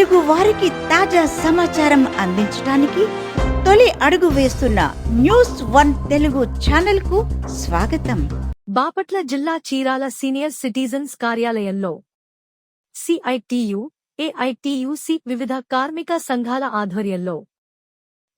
తెలుగు వారికి తాజా సమాచారం అందించడానికి తొలి అడుగు వేస్తున్న న్యూస్ వన్ తెలుగు ఛానల్కు స్వాగతం. బాపట్ల జిల్లా చీరాల సీనియర్ సిటిజన్స్ కార్యాలయంలో సిఐటియు ఏఐటియుసి వివిధ కార్మిక సంఘాల ఆధ్వర్యంలో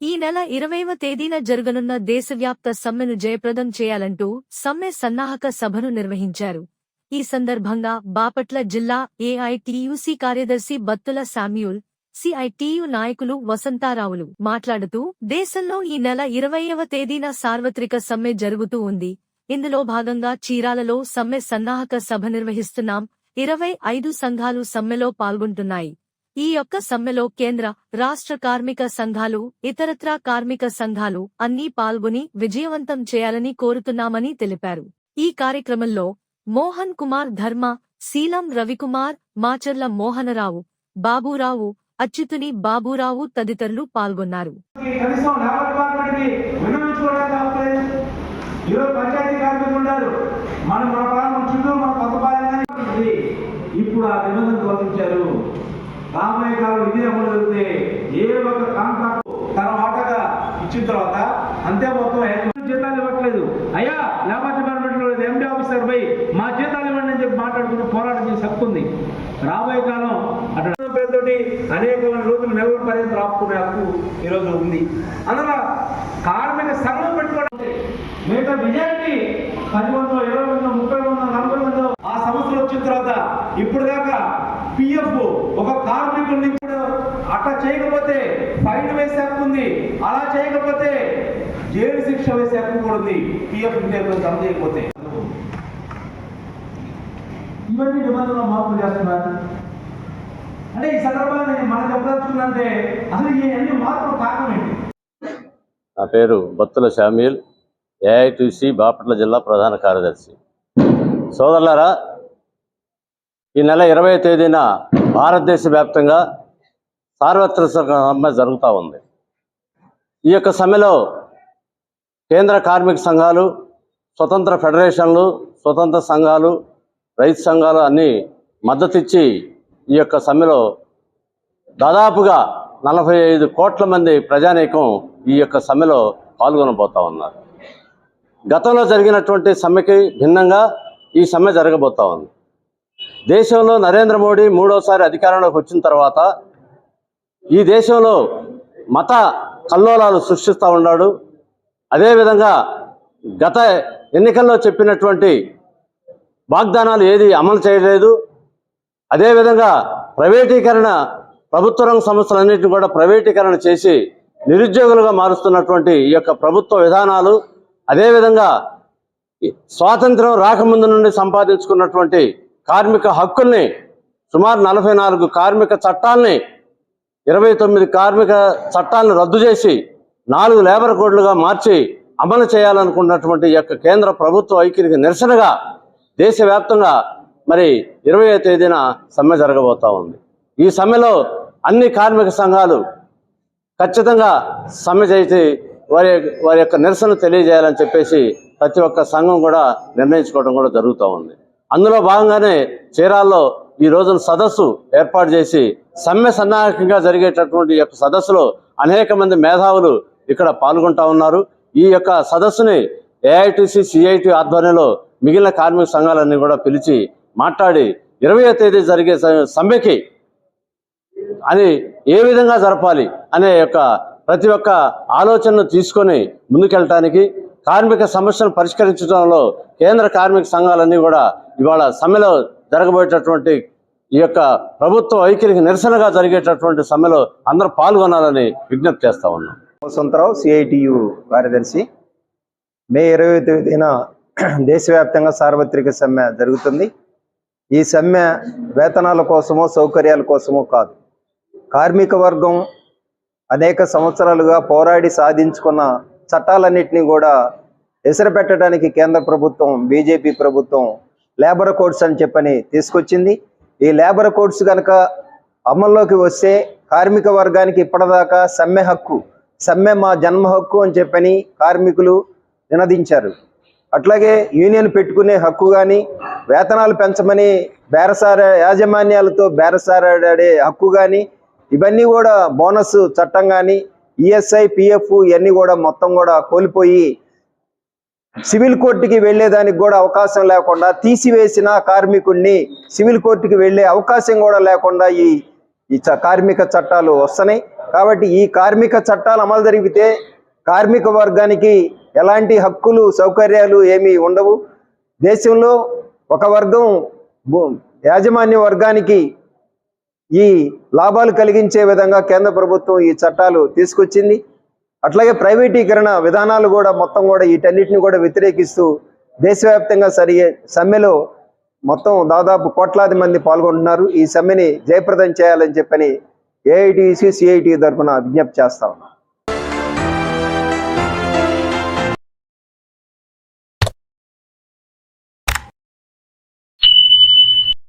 ఈ నెల ఇరవైవ తేదీన జరగనున్న దేశవ్యాప్త సమ్మెను జయప్రదం చేయాలంటూ సమ్మె సన్నాహక సభను నిర్వహించారు. ఈ సందర్భంగా బాపట్ల జిల్లా ఏఐటియుసి కార్యదర్శి బత్తుల శామ్యూల్ సిఐటియు నాయకులు వసంతారావులు మాట్లాడుతూ దేశంలో ఈ నెల ఇరవైవ తేదీన సార్వత్రిక సమ్మె జరుగుతూ ఉంది. ఇందులో భాగంగా చీరాలలో సమ్మె సన్నాహక సభ నిర్వహిస్తున్నాం. ఇరవై ఐదు సంఘాలు సమ్మెలో పాల్గొంటున్నాయి. ఈ యొక్క సమ్మెలో కేంద్ర రాష్ట్ర కార్మిక సంఘాలు ఇతరత్రా కార్మిక సంఘాలు అన్నీ పాల్గొని విజయవంతం చేయాలని కోరుతున్నామని తెలిపారు. ఈ కార్యక్రమంలో మోహన్ కుమార్ ధర్మ శీలం రవికుమార్ మాచర్ల మోహనరావు బాబూరావు అచ్యుతుని బాబూరావు తదితరులు పాల్గొన్నారు. ఇప్పుడు ఆ నిబంధన తొలగించారు అమలు జరిగితే ఏ ఒక్క కాంట్రాక్ట్ తన వాటగా ఇచ్చిన తర్వాత అంతే మొత్తం జీతాలు ఇవ్వట్లేదు. అయ్యా! ఆఫీసర్ పోయి మా జీతాలు ఇవ్వండి అని చెప్పి మాట్లాడుకుంటూ పోరాటం చేసి హక్కు ఉంది. రాబోయే కాలం అటు పేరుతోటి అనేక రోజులు నెలల పర్యంతం ఆపుకునే హక్కు ఈరోజు ఉంది. అందువల్ల కార్మిక సంఘం పెట్టుకోవడం మిగతా మెజారిటీ పది మందో ఇరవై మందో ముప్పై మందో నలభై మందో ఆ సంస్థలు వచ్చిన తర్వాత ఇప్పుడు దాకా పిఎఫ్ ఒక కార్మికుడిని ఇప్పుడు అట్లా చేయకపోతే ఫైన్ వేసే హక్కు ఉంది. అలా చేయకపోతే జైలు శిక్ష వేసే హక్కు కూడా ఉంది. పిఎఫ్ జమ చేయకపోతే. ఇవన్నీ నిబంధనలు మార్పులు చేస్తున్నారు అంటే ఈ సందర్భంగా నేను మనం చెప్పదలుచుకున్నంటే అసలు ఇవన్నీ మార్పులు కారణం ఏంటి? నా పేరు బత్తుల శామ్యుల్ ఏఐటీసీ బాపట్ల జిల్లా ప్రధాన కార్యదర్శి. సోదరులారా ఈ నెల ఇరవై తేదీన భారతదేశ వ్యాప్తంగా సార్వత్రిక సమ్మె జరుగుతూ ఉంది. ఈ యొక్క సమ్మెలో కేంద్ర కార్మిక సంఘాలు స్వతంత్ర ఫెడరేషన్లు స్వతంత్ర సంఘాలు రైతు సంఘాలు అన్నీ మద్దతిచ్చి ఈ యొక్క సమ్మెలో దాదాపుగా నలభై ఐదు కోట్ల మంది ప్రజానీకం ఈ యొక్క సమ్మెలో పాల్గొనబోతా ఉన్నారు. గతంలో జరిగినటువంటి సమ్మెకి భిన్నంగా ఈ సమ్మె జరగబోతా ఉంది. దేశంలో నరేంద్ర మోడీ మూడోసారి అధికారంలోకి వచ్చిన తర్వాత ఈ దేశంలో మత కల్లోలాలు సృష్టిస్తూ ఉన్నాడు. అదేవిధంగా గత ఎన్నికల్లో చెప్పినటువంటి వాగ్దానాలు ఏది అమలు చేయలేదు. అదేవిధంగా ప్రైవేటీకరణ ప్రభుత్వ రంగ సంస్థలన్నింటినీ కూడా ప్రైవేటీకరణ చేసి నిరుద్యోగులుగా మారుస్తున్నటువంటి ఈ యొక్క ప్రభుత్వ విధానాలు అదేవిధంగా స్వాతంత్రం రాకముందు నుండి సంపాదించుకున్నటువంటి కార్మిక హక్కుల్ని సుమారు నలభై నాలుగు కార్మిక చట్టాల్ని ఇరవై తొమ్మిది కార్మిక చట్టాలను రద్దు చేసి నాలుగు లేబర్ కోడ్లుగా మార్చి అమలు చేయాలనుకున్నటువంటి ఈ యొక్క కేంద్ర ప్రభుత్వ ఐక్యతకి నిరసనగా దేశవ్యాప్తంగా మరి ఇరవై తేదీన సమ్మె జరగబోతా ఉంది. ఈ సమ్మెలో అన్ని కార్మిక సంఘాలు ఖచ్చితంగా సమ్మె చేసి వారి వారి యొక్క నిరసన తెలియజేయాలని చెప్పేసి ప్రతి ఒక్క సంఘం కూడా నిర్ణయించుకోవడం కూడా జరుగుతూ ఉంది. అందులో భాగంగానే చీరాల్లో ఈ రోజున సదస్సు ఏర్పాటు చేసి సమ్మె సన్నాహకంగా జరిగేటటువంటి యొక్క సదస్సులో అనేక మంది మేధావులు ఇక్కడ పాల్గొంటా ఉన్నారు. ఈ యొక్క సదస్సుని ఏఐటిసి సిఐటి ఆధ్వర్యంలో మిగిలిన కార్మిక సంఘాలన్నీ కూడా పిలిచి మాట్లాడి ఇరవయో తేదీ జరిగే సమ్మెకి అది ఏ విధంగా జరపాలి అనే యొక్క ప్రతి ఒక్క ఆలోచనను తీసుకొని ముందుకెళ్ళటానికి కార్మిక సమస్యను పరిష్కరించడంలో కేంద్ర కార్మిక సంఘాలన్నీ కూడా ఇవాళ సమ్మెలో జరగబోయేటటువంటి ఈ యొక్క ప్రభుత్వ వైఖరికి నిరసనగా జరిగేటటువంటి సమ్మెలో అందరూ పాల్గొనాలని విజ్ఞప్తి చేస్తా ఉన్నాం. వసంతరావు సిఐటియు కార్యదర్శి. మే ఇరవై తేదీన దేశవ్యాప్తంగా సార్వత్రిక సమ్మె జరుగుతుంది. ఈ సమ్మె వేతనాల కోసమో సౌకర్యాల కోసమో కాదు. కార్మిక వర్గం అనేక సంవత్సరాలుగా పోరాడి సాధించుకున్న చట్టాలన్నింటినీ కూడా ఎసరపెట్టడానికి కేంద్ర ప్రభుత్వం బీజేపీ ప్రభుత్వం లేబర్ కోడ్స్ అని చెప్పని తీసుకొచ్చింది. ఈ లేబర్ కోడ్స్ కనుక అమల్లోకి వస్తే కార్మిక వర్గానికి ఇప్పటిదాకా సమ్మె హక్కు సమ్మె మా జన్మ హక్కు అని చెప్పని కార్మికులు నినదించారు. అట్లాగే యూనియన్ పెట్టుకునే హక్కు కానీ వేతనాలు పెంచమని బేరసార యాజమాన్యాలతో బేరసారాడే హక్కు కానీ ఇవన్నీ కూడా బోనస్ చట్టం కానీ ఈఎస్ఐ పిఎఫ్ ఇవన్నీ కూడా మొత్తం కూడా కోల్పోయి సివిల్ కోర్టుకి వెళ్ళేదానికి కూడా అవకాశం లేకుండా తీసివేసిన కార్మికుడిని సివిల్ కోర్టుకి వెళ్ళే అవకాశం కూడా లేకుండా ఈ ఈ చ- కార్మిక చట్టాలు వస్తున్నాయి. కాబట్టి ఈ కార్మిక చట్టాలు అమలు జరిగితే కార్మిక వర్గానికి ఎలాంటి హక్కులు సౌకర్యాలు ఏమీ ఉండవు. దేశంలో ఒక వర్గం భూ- యాజమాన్య వర్గానికి ఈ లాభాలు కలిగించే విధంగా కేంద్ర ప్రభుత్వం ఈ చట్టాలు తీసుకొచ్చింది. అట్లాగే ప్రైవేటీకరణ విధానాలు కూడా మొత్తం కూడా వీటన్నిటిని కూడా వ్యతిరేకిస్తూ దేశవ్యాప్తంగా సరిగే సమ్మెలో మొత్తం దాదాపు కోట్లాది మంది పాల్గొంటున్నారు. ఈ సమ్మెని జయప్రదం చేయాలని చెప్పని ఏఐటీసీ సిఐటి తరఫున విజ్ఞప్తి చేస్తా ఉన్నాం.